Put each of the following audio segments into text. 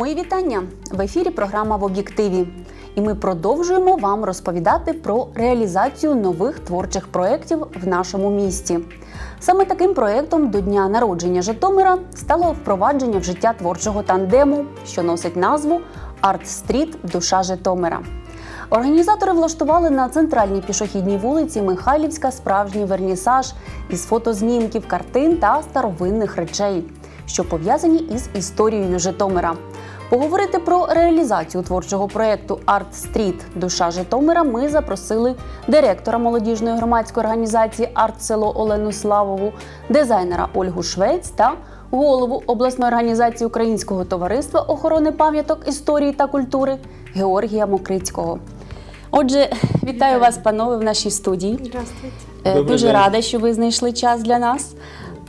Мої вітання в ефірі. Програма в об'єктиві. І ми продовжуємо вам розповідати про реалізацію нових творчих проєктів в нашому місті. Саме таким проєктом до дня народження Житомира стало впровадження в життя творчого тандему, що носить назву Арт Стріт Душа Житомира. Організатори влаштували на центральній пішохідній вулиці Михайлівська справжній вернісаж із фотознімків, картин та старовинних речей, що пов'язані із історією Житомира. Поговорити про реалізацію творчого проєкту Арт Стріт Душа Житомира ми запросили директора молодіжної громадської організації Арт Село Олену Славову, дизайнера Ольгу Швець та голову обласної організації Українського товариства охорони пам'яток історії та культури Георгія Мокрицького. Отже, вітаю вас, панове, в нашій студії. Здравствуйте. Е, Дуже рада, що ви знайшли час для нас.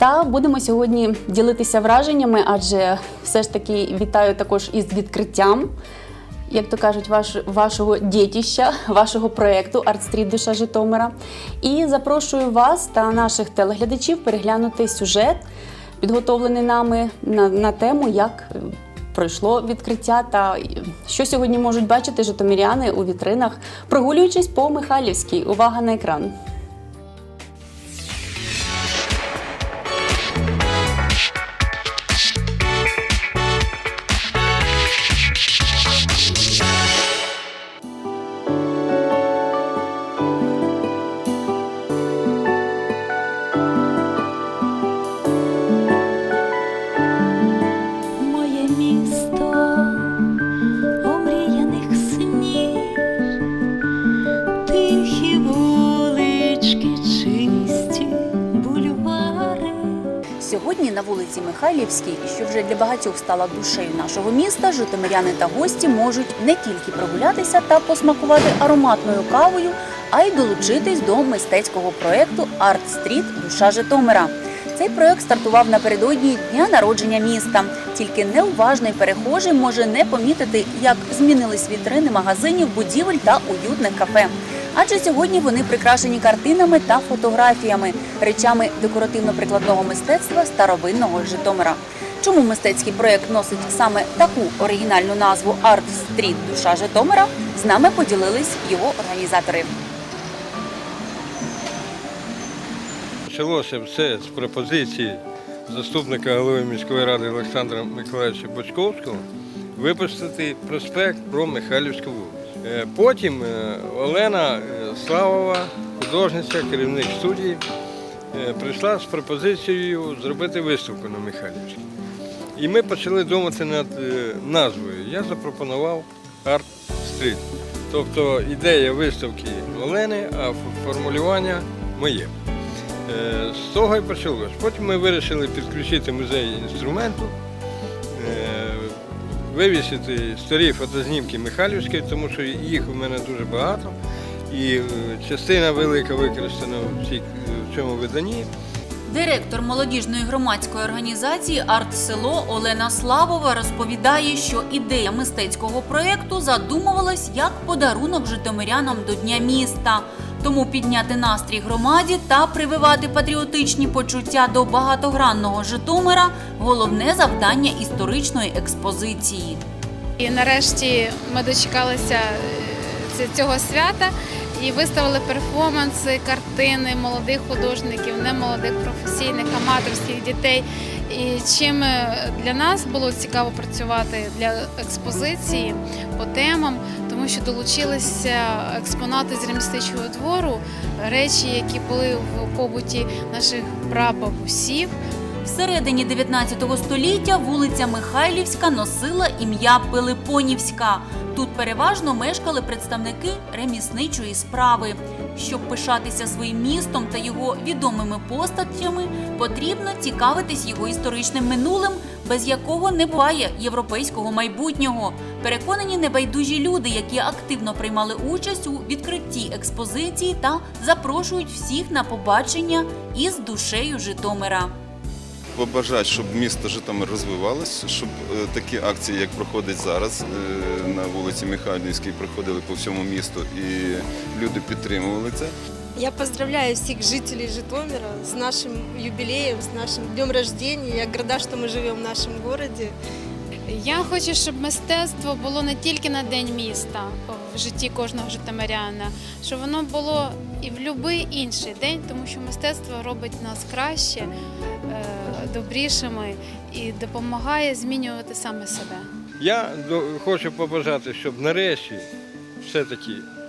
Та будемо сьогодні ділитися враженнями, адже все ж таки вітаю також із відкриттям, як то кажуть, ваш, вашого дітища, вашого проєкту Артстріт Душа Житомира. І запрошую вас та наших телеглядачів переглянути сюжет, підготовлений нами на, на тему, як пройшло відкриття та що сьогодні можуть бачити житомиряни у вітринах, прогулюючись по Михайлівській. Увага на екран. Михайлівській, що вже для багатьох стала душею нашого міста, житомиряни та гості можуть не тільки прогулятися та посмакувати ароматною кавою, а й долучитись до мистецького проєкту Арт Стріт Душа Житомира. Цей проєкт стартував напередодні дня народження міста. Тільки неуважний перехожий може не помітити, як змінились вітрини магазинів, будівель та уютних кафе. Адже сьогодні вони прикрашені картинами та фотографіями, речами декоративно-прикладного мистецтва старовинного Житомира. Чому мистецький проєкт носить саме таку оригінальну назву Арт Стріт Душа Житомира? З нами поділились його організатори. Почалося все з пропозиції заступника голови міської ради Олександра Миколаївича Бочковського випустити проспект про Михайлівську вулицю. Е, Потім е, Олена е, Славова, художниця, керівник студії, прийшла з пропозицією зробити виставку на Михайлівській. І ми почали думати над назвою. Я запропонував Арт Стріт. Тобто ідея виставки Олени, а формулювання моє. З того і почалось. Потім ми вирішили підключити музей інструменту, вивісити старі фотознімки Михайлівської, тому що їх у мене дуже багато. І е, частина велика використана в, в цьому виданні. Директор молодіжної громадської організації Арт-село Олена Славова розповідає, що ідея мистецького проєкту задумувалась як подарунок житомирянам до Дня міста. Тому підняти настрій громаді та прививати патріотичні почуття до багатогранного Житомира головне завдання історичної експозиції. І нарешті ми дочекалися е, цього свята і виставили перформанси, картини молодих художників, немолодих професійних, аматорських дітей. І чим е, для нас було цікаво працювати для експозиції по темам, тому що долучилися експонати з ремісничого двору, речі, які були в побуті наших прабабусів. Всередині 19 століття вулиця Михайлівська носила ім'я Пилипонівська. Тут переважно мешкали представники ремісничої справи. Щоб пишатися своїм містом та його відомими постатями, потрібно цікавитись його історичним минулим, без якого не буває європейського майбутнього. Переконані небайдужі люди, які активно приймали участь у відкритті експозиції та запрошують всіх на побачення із душею Житомира. побажати, щоб місто Житомир розвивалося, щоб е, такі акції, як проходить зараз е, на вулиці Михайлівській, проходили по всьому місту і люди підтримували це. Я поздравляю всех жителей Житомира с нашим юбилеем, с нашим днем рождения. Я горда, что мы живем в нашем городе. Я хочу, щоб мистецтво було не тільки на день міста в житті кожного житомиряна, щоб воно було і в будь-який інший день, тому що мистецтво робить нас краще, е, добрішими і допомагає змінювати саме себе. Я до- хочу побажати, щоб нарешті все-таки е,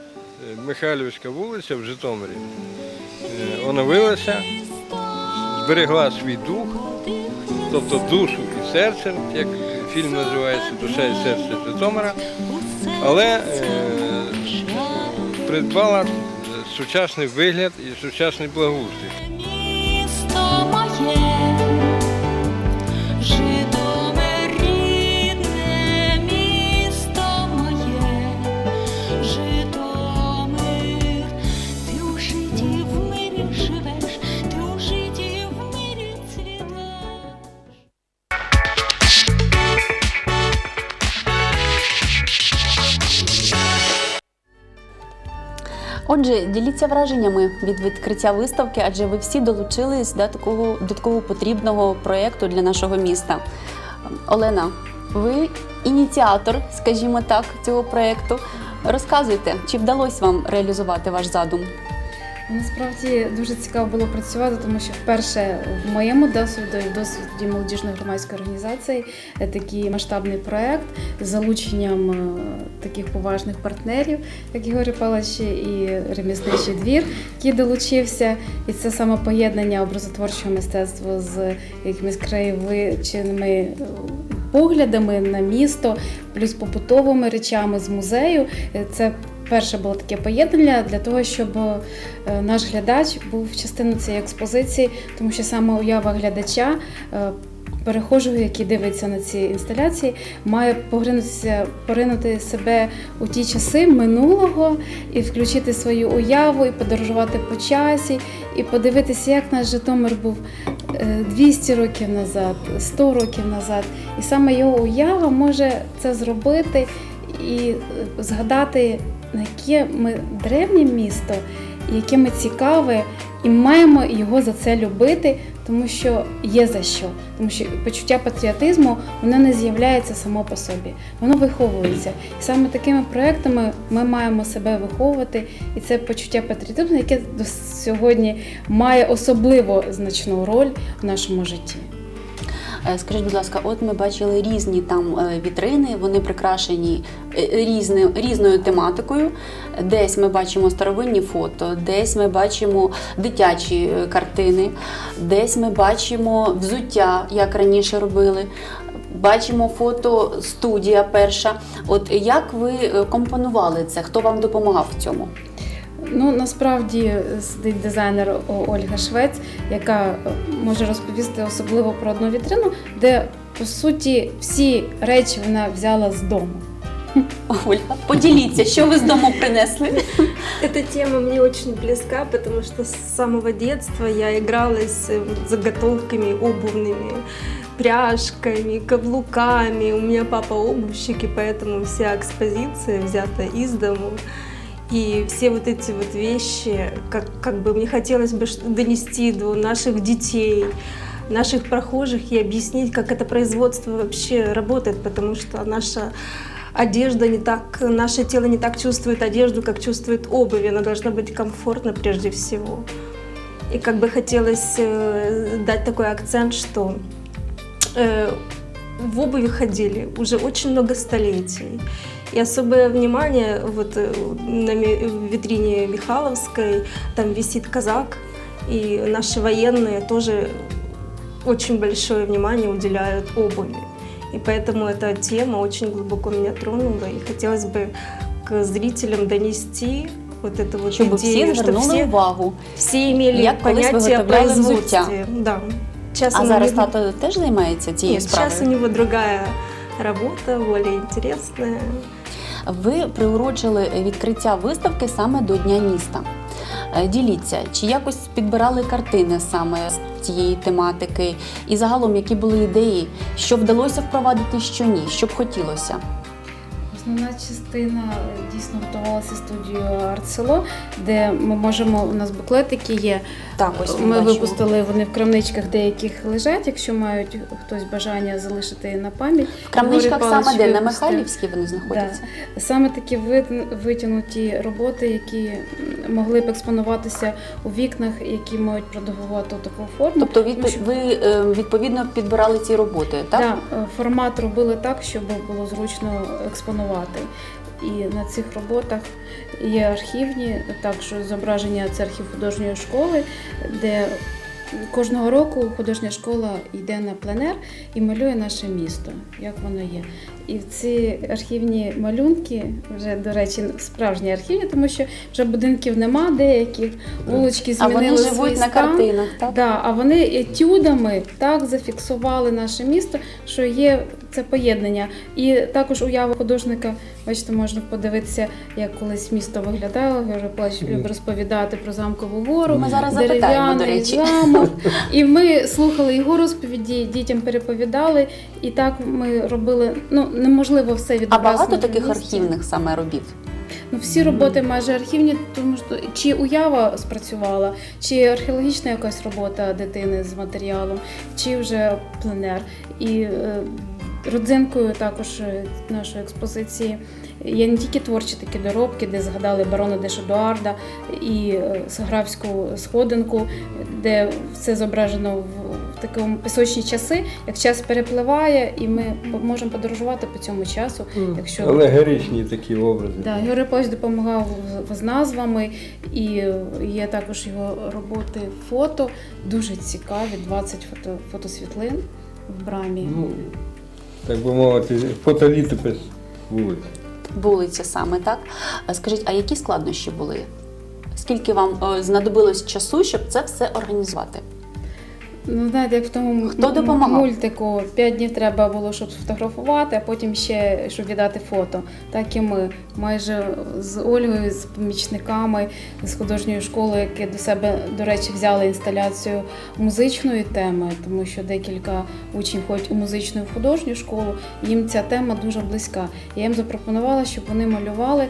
Михайлівська вулиця в Житомирі е, оновилася, зберегла свій дух, тобто душу і серце, як фільм називається Душа і серце Житомира, але е, придбала е, сучасний вигляд і сучасний благоустрій. Отже, діліться враженнями від відкриття виставки, адже ви всі долучились до такого, до такого потрібного проєкту для нашого міста. Олена, ви ініціатор, скажімо так, цього проєкту. Розказуйте, чи вдалося вам реалізувати ваш задум? Насправді дуже цікаво було працювати, тому що вперше в моєму досвіду в досвіді молодіжної громадської організації е, такий масштабний проект з залученням е, таких поважних партнерів, як Ігор Павлович і ремісничий двір, який долучився. І це саме поєднання образотворчого мистецтва з якимись краєвичними е, поглядами на місто, плюс побутовими речами з музею. Це перше було таке поєднання для того, щоб е, наш глядач був частиною цієї експозиції, тому що саме уява глядача. е, Перехожого, який дивиться на ці інсталяції, має погринутися, поринути себе у ті часи минулого і включити свою уяву, і подорожувати по часі, і подивитися, як наш Житомир був е, 200 років назад, 100 років назад. І саме його уява може це зробити і е, згадати, яке ми древнє місто, яке ми цікаве, і маємо його за це любити, тому що є за що. Тому що почуття патріотизму воно не з'являється само по собі, воно виховується. І саме такими проектами ми маємо себе виховувати, і це почуття патріотизму, яке до сьогодні має особливо значну роль в нашому житті. Е, Скажіть, будь ласка, от ми бачили різні там е, вітрини, вони прикрашені е, різни, різною тематикою. Десь ми бачимо старовинні фото, десь ми бачимо дитячі картини, десь ми бачимо взуття, як раніше робили. Бачимо фото студія перша. От як ви компонували це? Хто вам допомагав в цьому? Ну насправді сидить дизайнер О- Ольга Швець, яка е, може розповісти особливо про одну вітрину, де по суті всі речі вона взяла з дому. Ольга, поділіться, що ви з дому принесли? Эта тема мне очень близка, потому что с самого детства я игралась э, заготовками обувными, пряжками, каблуками. У меня папа обувщик, и поэтому вся экспозиция взята из дому. И все вот эти вот вещи, как, как бы мне хотелось бы донести до наших детей, наших прохожих и объяснить, как это производство вообще работает, потому что наша одежда не так, наше тело не так чувствует одежду, как чувствует обувь. Она должна быть комфортна прежде всего. И как бы хотелось э, дать такой акцент, что э, в обуви ходили уже очень много столетий. И особое внимание вот э, на ми- в витрине Михайловской, там висит казак, и наши военные тоже очень большое внимание уделяют обуви. И поэтому эта тема очень глубоко меня тронула, и хотелось бы к зрителям донести вот эту вот Щоб всі идею, чтобы звернули все, увагу. все имели Як колись понятие о виготовляли взуття. производстве. Да. Сейчас А оно зараз не- тато теж займається цією Нет, сейчас у справою? него другая работа, более интересная. Ви приурочили відкриття виставки саме до Дня міста. Е, Діліться, чи якось підбирали картини саме з цієї тематики, і загалом які були ідеї, що вдалося впровадити, що ні, що б хотілося. Основна частина е, дійсно готувалася студією Артсело, де ми можемо. У нас буклетики є. Так, ось ми бачимо. випустили вони в крамничках деяких лежать, якщо мають хтось бажання залишити на пам'ять. В крамничках Григорій саме де? На. Михайлівській вони знаходяться? Саме такі вит- витягнуті роботи, які могли б експонуватися у вікнах, які мають продовгувати таку форму. Тобто що- ви е, відповідно підбирали ці роботи, так? Да, е, формат робили так, щоб було зручно експонувати. І на цих роботах є архівні, також зображення це архів художньої школи, де кожного року художня школа йде на пленер і малює наше місто, як воно є. І ці архівні малюнки, вже, до речі, справжні архівні, тому що вже будинків нема деяких, вулички А змінили вони свій живуть на стан. картинах, так? Да, а вони етюдами так зафіксували наше місто, що є це поєднання. І також уява художника, бачите, можна подивитися, як колись місто виглядало. Георгій Павлович любить розповідати про замкову гору, Ми зараз запитаємо, до речі. замок. І ми слухали його розповіді, дітям переповідали, і так ми робили. Ну неможливо все А багато таких архівних саме робіт? Ну, всі роботи майже архівні, тому що чи уява спрацювала, чи археологічна якась робота дитини з матеріалом, чи вже пленер. І е, родзинкою також е, нашої експозиції є не тільки творчі такі доробки, де згадали барона де Шедуарда і е, Саграфську сходинку, де все зображено в, такому пісочні часи, як час перепливає, і ми можемо подорожувати по цьому часу. Якщо Алегоричні такі образи. Да, Георгій Павлович допомагав з- з назвами, і є також його роботи фото, дуже цікаві, 20 фото, фотосвітлин в брамі. Ну, так би мовити, фотолітопис вулиць. Вулиця саме, так? Скажіть, а які складнощі були? Скільки вам е, знадобилось часу, щоб це все організувати? Ну, знаєте, як в тому Хто допомагав? мультику 5 днів треба було, щоб сфотографувати, а потім ще щоб віддати фото. Так і ми майже з Ольгою, з помічниками з художньої школи, які до себе, до речі, взяли інсталяцію музичної теми, тому що декілька учнів ходять у музичну і в художню школу. Їм ця тема дуже близька. Я їм запропонувала, щоб вони малювали.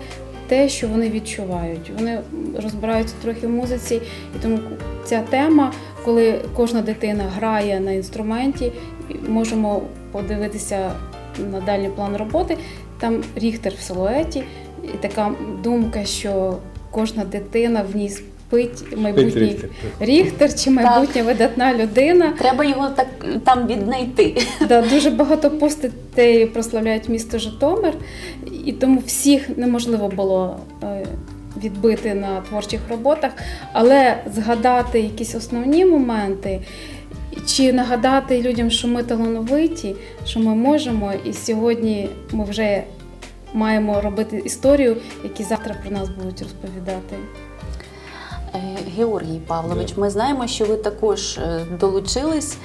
Те, що вони відчувають, вони розбираються трохи в музиці, і тому ця тема коли кожна дитина грає на інструменті, можемо подивитися на дальній план роботи. Там Ріхтер в силуеті, і така думка, що кожна дитина в ній спить майбутній Ріхтер. Ріхтер чи майбутня видатна людина. Треба його так там віднайти. Да, дуже багато постатей прославляють місто Житомир, і тому всіх неможливо було е, відбити на творчих роботах, але згадати якісь основні моменти. Чи нагадати людям, що ми талановиті, що ми можемо, і сьогодні ми вже маємо робити історію, які завтра про нас будуть розповідати. Е, Георгій Павлович, ми знаємо, що ви також е, долучились,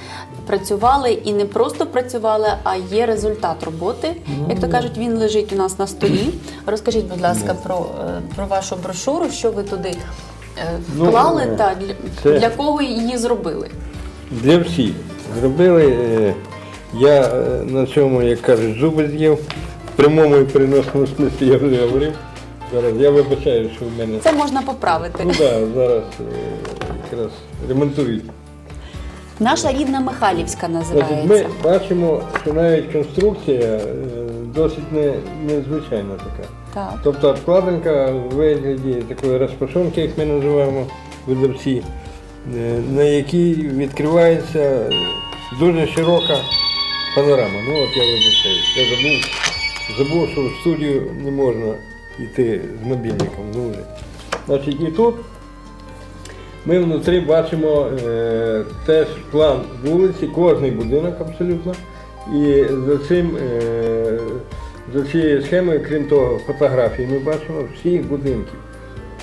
працювали і не просто працювали, а є результат роботи. Як то кажуть, він лежить у нас на столі. Розкажіть, будь ласка, про, е, про вашу брошуру, що ви туди Ну, вклали е, та для, це- для кого її зробили. Для всіх. Зробили. Я на цьому, як кажуть, зуби з'їв. В прямому і переносному смислі я вже говорив. Зараз я вибачаю, що в мене. Це можна поправити. Ну так, зараз е, якраз ремонтують. Наша рідна Михайлівська Значить, називається. ми бачимо, що навіть конструкція е, досить не, незвичайна така. Так. Тобто обкладинка в вигляді такої розпашонки, як ми називаємо видавці, е, на якій відкривається дуже широка панорама. Ну от я вибачаюсь. Я забув, забув, що в студію не можна йти з мобільником. Ну. Значить, і тут ми внутрі бачимо е, теж план вулиці, кожний будинок абсолютно. І за цим, е, за цією схемою, крім того, фотографії ми бачимо всіх будинків,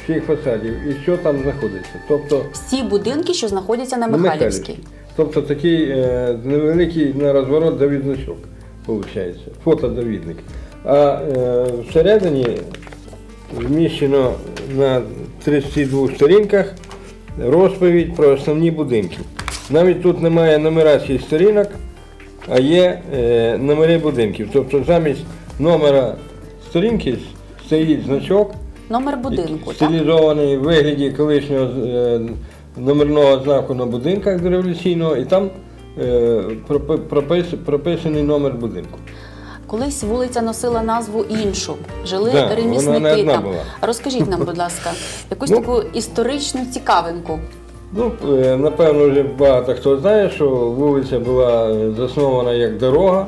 всіх фасадів і що там знаходиться. Тобто Всі будинки, що знаходяться на. Михайлівській. Тобто такий е, невеликий на розворот довідничок, виходить, фотодовідник. А е, всередині вміщено на 32 сторінках розповідь про основні будинки. Навіть тут немає нумерації сторінок, а є е, номери будинків. Тобто замість номера сторінки стоїть значок, Номер будинку, стилізований в вигляді колишнього е, номерного знаку на будинках дореволюційного, і там е, пропи- пропис- прописаний номер будинку. Колись вулиця носила назву іншу. Жили Да, ремісники там. була. Розкажіть нам, будь ласка, якусь Ну. таку історичну цікавинку. Ну, е, напевно, вже багато хто знає, що вулиця була заснована як дорога,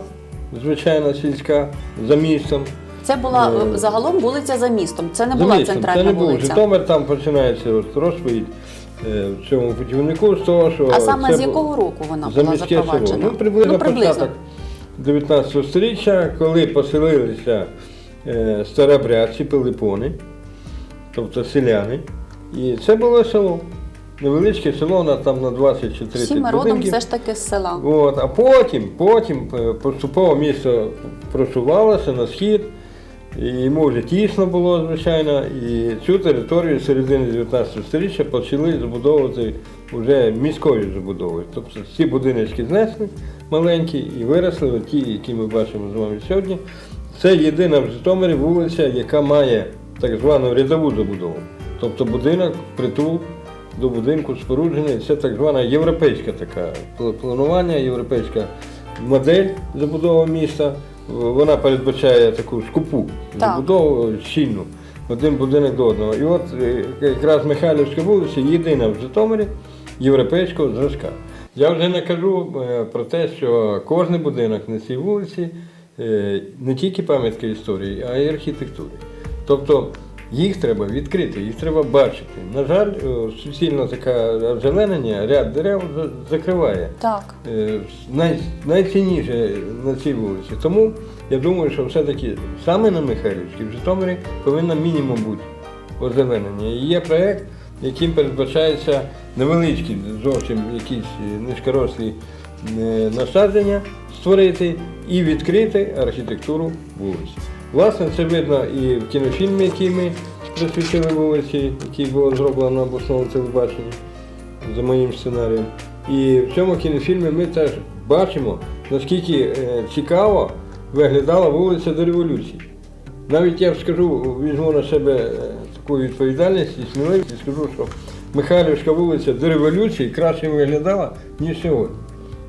звичайна сільська, за містом. Це була Е, е, загалом вулиця за містом. Це не За була містом. центральна Це не був вулиця. Житомир, там починається от розповідь е, в цьому путівнику з того, що А саме це з якого року вона була запроваджена? Ну, приблизно, Ну, приблизно. початок 19 століття, коли поселилися е, старобрядці, пилипони, тобто селяни. І це було село. Невеличке село, на, там на 20 чи 30 Всі ми родом все ж таки з села. От, а потім, потім е, поступово місто просувалося на схід, і йому вже тісно було, звичайно, і цю територію середини 19 століття почали забудовувати вже міською забудовою. Тобто ці будиночки знесли маленькі і виросли, ті, які ми бачимо з вами сьогодні. Це єдина в Житомирі вулиця, яка має так звану рядову забудову. Тобто будинок, притул до будинку споруджений. Це так звана європейська така планування, європейська модель забудови міста. Вона передбачає таку скупу Так. забудову щільну, один будинок до одного. І от е, якраз Михайлівська вулиця єдина в Житомирі європейського зразка. Я вже не кажу е, про те, що кожен будинок на цій вулиці е, не тільки пам'ятка історії, а й архітектури. Тобто їх треба відкрити, їх треба бачити. На жаль, е, суцільно таке озеленення, ряд дерев закриває Так. най, найцінніше на цій вулиці. Тому я думаю, що все-таки саме на Михайлівській в Житомирі повинно мінімум бути озеленення. І є проєкт, яким передбачається невеличкі, зовсім якісь е, низькорослі е, насадження створити і відкрити архітектуру вулиці. Власне, це видно і в кінофільмі, який ми присвятили вулиці, який було зроблено на обласному телебаченні за моїм сценарієм. І в цьому кінофільмі ми теж бачимо, наскільки е, цікаво виглядала вулиця до революції. Навіть я скажу, візьму на себе таку відповідальність і сміливість і скажу, що Михайлівська вулиця до революції краще виглядала, ніж сьогодні.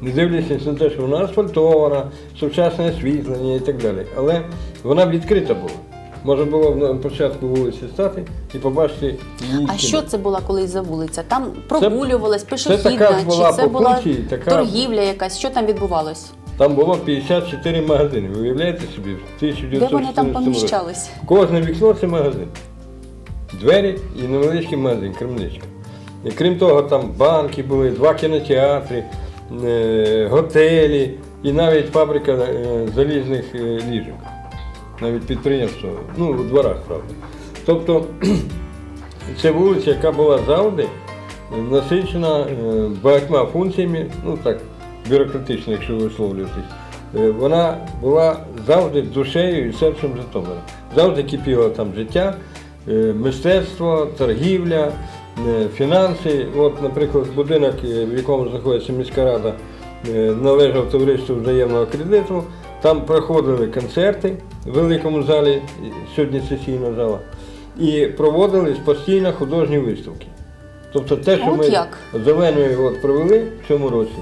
Не дивлячись на те, що вона асфальтована, сучасне освітлення і так далі. Але вона відкрита була. Можна було на початку вулиці стати і побачити її. А що це була колись за вулиця? Там прогулювалась пішохідна, така була чи це по була така- торгівля якась? Що там відбувалось? Там було 54 магазини. Ви уявляєте собі? В Де 1914 вони там році. поміщались? Кожне вікно це магазин. Двері і невеличкий магазин, крамничка. І крім того, там банки були, два кінотеатри, е, готелі і навіть фабрика е, залізних е, ліжок. Навіть підприємство, ну, у дворах, правда. Тобто це вулиця, яка була завжди насичена багатьма функціями, ну так, бюрократично, якщо висловлюватись. Вона була завжди душею і серцем Житомира. Завжди кипіло там життя, мистецтво, торгівля, е, фінанси. От, наприклад, будинок, е, в якому знаходиться міська рада, е, належав товариству взаємного кредиту. Там проходили концерти в великому залі, сьогодні сесійна зала, і проводились постійно художні виставки. Тобто те, що От ми як? зеленою от провели в цьому році,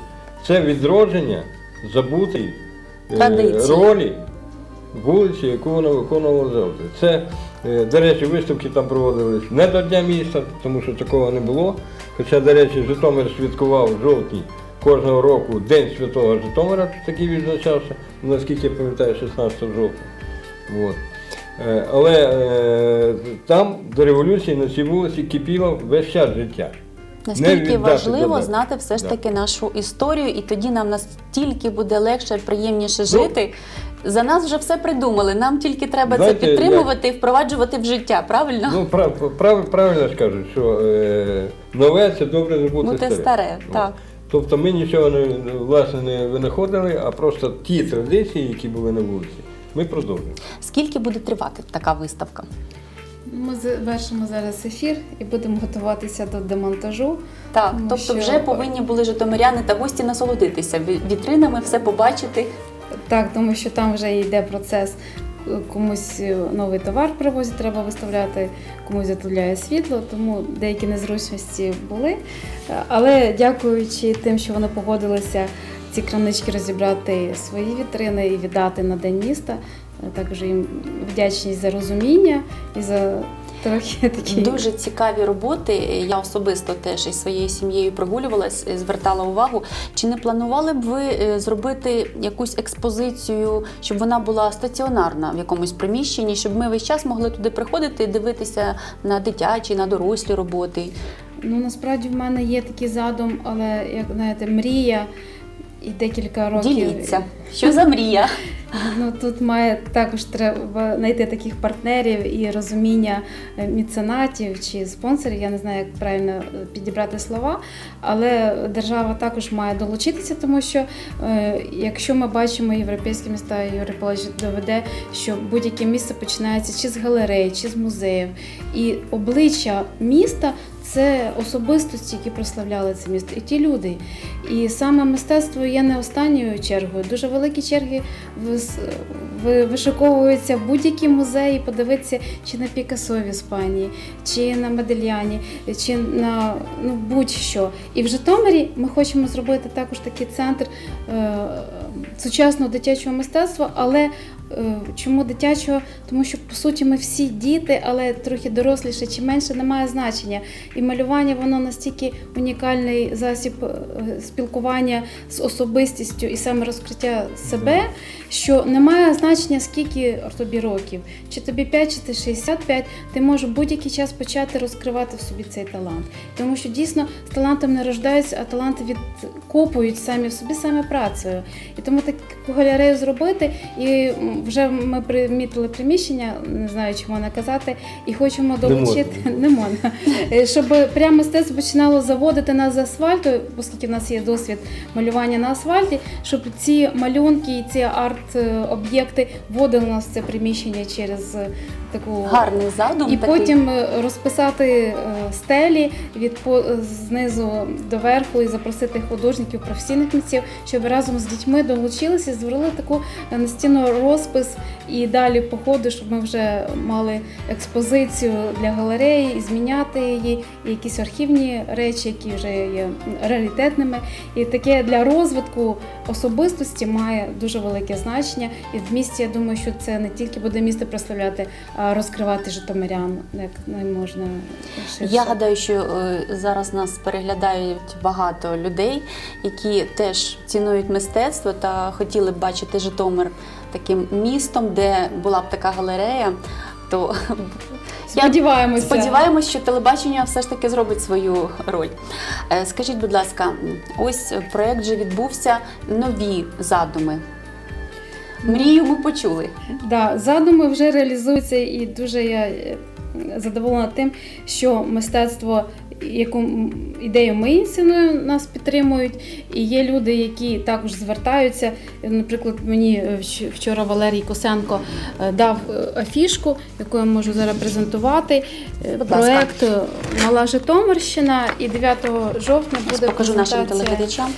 це відродження забутої е, Традиції. ролі вулиці, яку вона виконувала завжди. Це, е, до речі, виставки там проводились не до Дня міста, тому що такого не було. Хоча, до речі, Житомир святкував в жовтні кожного року День Святого Житомира, такий відзначався, наскільки я пам'ятаю, 16 жовтня. От. Е, Але е, там до революції на цій вулиці кипіло весь час життя. Наскільки важливо знати все ж таки нашу історію, і тоді нам настільки буде легше, приємніше Ну, жити. За нас вже все придумали. Нам тільки треба Знаєте, це підтримувати і впроваджувати в життя. Правильно? Ну, прав, прав, правильно ж кажуть, що е, нове це добре забути Бути старе. старе, так. Тобто ми нічого не, власне не винаходили, а просто ті традиції, які були на вулиці, ми продовжуємо. Скільки буде тривати така виставка? Ми завершимо зараз ефір і будемо готуватися до демонтажу. Так, тобто що- вже повинні були житомиряни та гості насолодитися ві- вітринами, все побачити. Так, тому що там вже йде процес комусь е, новий товар привозять, треба виставляти, комусь затуляє світло, тому деякі незручності були. Е, Але дякуючи тим, що вони погодилися ці крамнички розібрати свої вітрини і віддати на День міста, е, також їм вдячність за розуміння і за трохи такі. Дуже цікаві роботи. Я особисто теж із своєю сім'єю прогулювалась, е, звертала увагу. Чи не планували б ви е, зробити якусь експозицію, щоб вона була стаціонарна в якомусь приміщенні, щоб ми весь час могли туди приходити і дивитися на дитячі, на дорослі роботи? Ну насправді в мене є такий задум, але як знаєте, мрія і декілька років. Діліться, що за мрія? Ну тут має також треба знайти таких партнерів і розуміння е, меценатів чи спонсорів. Я не знаю, як правильно е, підібрати слова, але держава також має долучитися, тому що е, якщо ми бачимо європейські міста, Європолич доведе, що будь-яке місце починається чи з галерей, чи з музеїв, і обличчя міста. Це особистості, які прославляли це місто, і ті люди. І саме мистецтво є не останньою чергою. Дуже великі черги вишиковуються в будь-які музеї, подивитися чи на Пікассо в Іспанії, чи на Медельяні, чи на ну, будь-що. І в Житомирі ми хочемо зробити також такий центр е, сучасного дитячого мистецтва, але чому дитячого? Тому що по суті ми всі діти, але трохи доросліше чи менше немає значення. І малювання воно настільки унікальний засіб е, спілкування з особистістю і саме розкриття себе, що немає значення, скільки тобі років, чи тобі 5, чи ти 65, ти можеш будь-який час почати розкривати в собі цей талант. Тому що дійсно з талантом не рождаються, а таланти відкопують самі в собі саме працею. І тому таку галерею зробити. І вже ми примітили приміщення, не знаю, чи можна казати, і хочемо долучити. Не можна. Е, Щоб прямо мистецтво починало заводити нас з асфальту, оскільки в нас є досвід малювання на асфальті, щоб ці малюнки і ці арт-об'єкти вводили нас в це приміщення через е, таку Гарний задум. і такий. потім е, розписати е, стелі від по- знизу до верху і запросити художників, професійних митців, щоб разом з дітьми долучилися, звели таку е, настінну розпис і далі по ходу, щоб ми вже мали експозицію для галереї і зміняти її, і якісь архівні речі, які вже є раритетними. І таке для розвитку особистості має дуже велике значення. І в місті я думаю, що це не тільки буде місто прославляти, розкривати житомирян як не можна ширше. Я гадаю, що е, зараз нас переглядають багато людей, які теж цінують мистецтво та хотіли б бачити Житомир таким містом, де була б така галерея. То сподіваємося. сподіваємось, що телебачення все ж таки зробить свою роль. Е, Скажіть, будь ласка, ось проект вже відбувся. Нові задуми. Мрію ми почули. Да, задуми вже реалізуються, і дуже я е, задоволена тим, що мистецтво, яку ідею ми ініціюємо, нас підтримують. І є люди, які також звертаються. Наприклад, мені е, вчора Валерій Косенко е, дав е, афішку, яку я можу зараз презентувати. Проект Мала Житомирщина, і 9 жовтня буде Покажу нашим телеглядачам.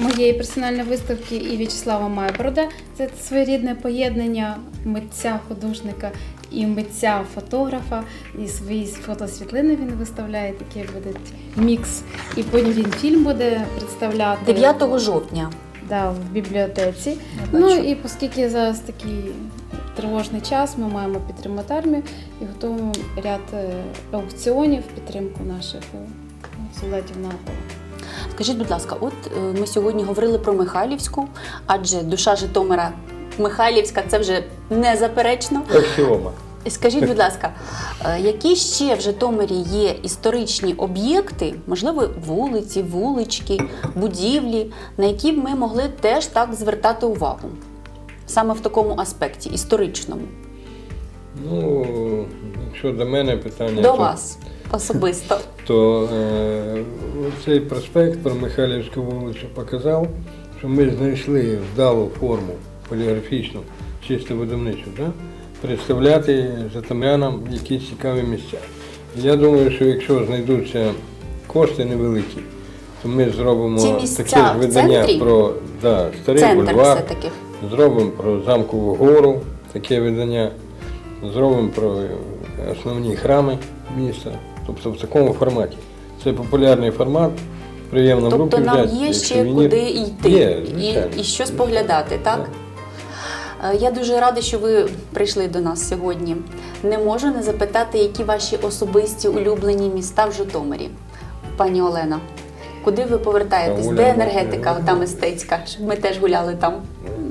моєї персональної виставки і В'ячеслава Майборода. Це своєрідне поєднання митця, художника і митця фотографа. І свої фотосвітлини він виставляє. Такий буде мікс. І потім він фільм буде представляти 9 жовтня. да, в бібліотеці. Ну і оскільки зараз такий тривожний час, ми маємо підтримати армію і готуємо ряд е, аукціонів в підтримку наших е, солдатів НАТО. Скажіть, будь ласка, от е, ми сьогодні говорили про Михайлівську, адже душа Житомира Михайлівська це вже незаперечно. Аксіома. Скажіть, будь ласка, е, які ще в Житомирі є історичні об'єкти, можливо, вулиці, вулички, будівлі, на які б ми могли теж так звертати увагу? Саме в такому аспекті, історичному. Ну, якщо до мене питання, До то, вас особисто. то е, цей проспект про Михайлівську вулицю показав, що ми знайшли вдалу форму поліграфічну, чисто видавничу, да? представляти житомирянам якісь цікаві місця. Я думаю, що якщо знайдуться кошти невеликі, то ми зробимо таке ж видання про да, старий Центр бульвар. Зробимо про замкову гору, таке видання зробимо про основні храми міста, тобто в такому форматі. Це популярний формат, приємно Тобто руки нам є ще куди йти Є, і, і що споглядати, так? Е, Я дуже рада, що ви прийшли до нас сьогодні. Не можу не запитати, які ваші особисті улюблені міста в Житомирі. Пані Олена, куди ви повертаєтесь? Де енергетика та мистецька? Щоб ми теж гуляли там.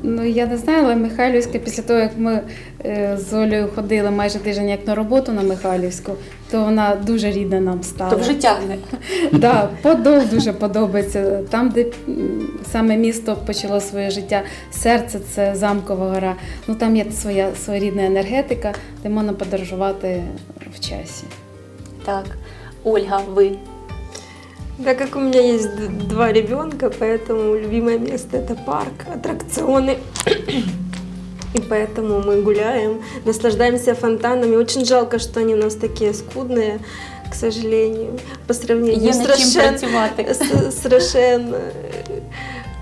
Ну я не знаю, але Михайлівська, після того як ми е, з Олею ходили майже тиждень як на роботу на Михайлівську, то вона дуже рідна нам стала. То вже тягне. Да, Подол дуже подобається. Там, де саме місто почало своє життя, серце це замкова гора. Ну там є своя своєрідна енергетика, де можна подорожувати в часі. Так. Ольга, ви. Так как у меня есть два ребенка, поэтому любимое место это парк, аттракционы. И поэтому мы гуляем, наслаждаемся фонтанами. Очень жалко, что они у нас такие скудные, к сожалению, по сравнению с Рошен. с, с Рошен.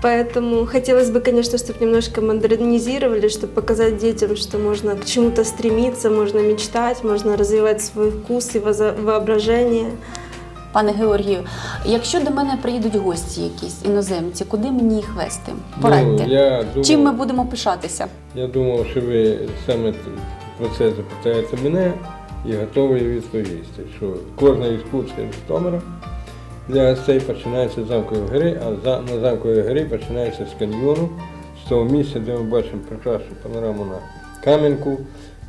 Поэтому хотелось бы, конечно, чтобы немножко модернизировали, чтобы показать детям, что можно к чему-то стремиться, можно мечтать, можно развивать свой вкус и воображение. Пане Георгію, якщо до мене приїдуть гості якісь іноземці, куди мені їх вести? Порадьте. Ну, я думав, Чим ми будемо пишатися? Я думав, що ви саме про це запитаєте мене і готові відповісти, що кожна екскурсія Житомира для гостей починається з замкової гори, а за, на замковій горі починається з каньйону, з того місця, де ми бачимо прекрасну панораму на Кам'янку,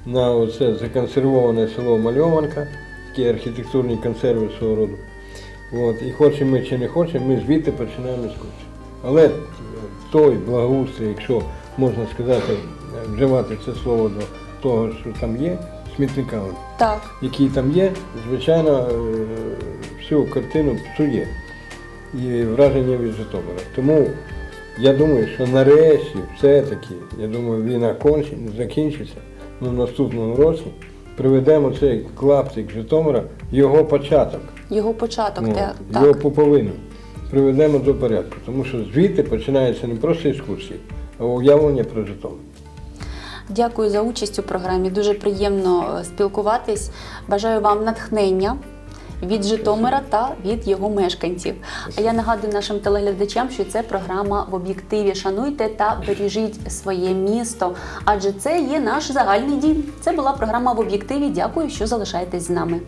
на оце законсервоване село Мальованка, такі архітектурні консерви свого роду. От, і хочемо ми чи не хочемо, ми звідти починаємо екскурсію. Але е, той благоустрій, якщо можна сказати, е, вживати це слово до того, що там є, смітника, Так. який там є, звичайно, е, всю картину псує і враження від Житомира. Тому я думаю, що нарешті все-таки, я думаю, війна закінчиться, в наступному році приведемо цей клаптик Житомира, його початок. Його початок. Ну, те- його так. пуповину приведемо до порядку, тому що звідти починається не просто екскурсії, а уявлення про Житомир. Дякую за участь у програмі. Дуже приємно е, спілкуватись. Бажаю вам натхнення від Житомира та від його мешканців. А я нагадую нашим телеглядачам, що це програма в об'єктиві. Шануйте та бережіть своє місто, адже це є наш загальний дім. Це була програма в об'єктиві. Дякую, що залишаєтесь з нами.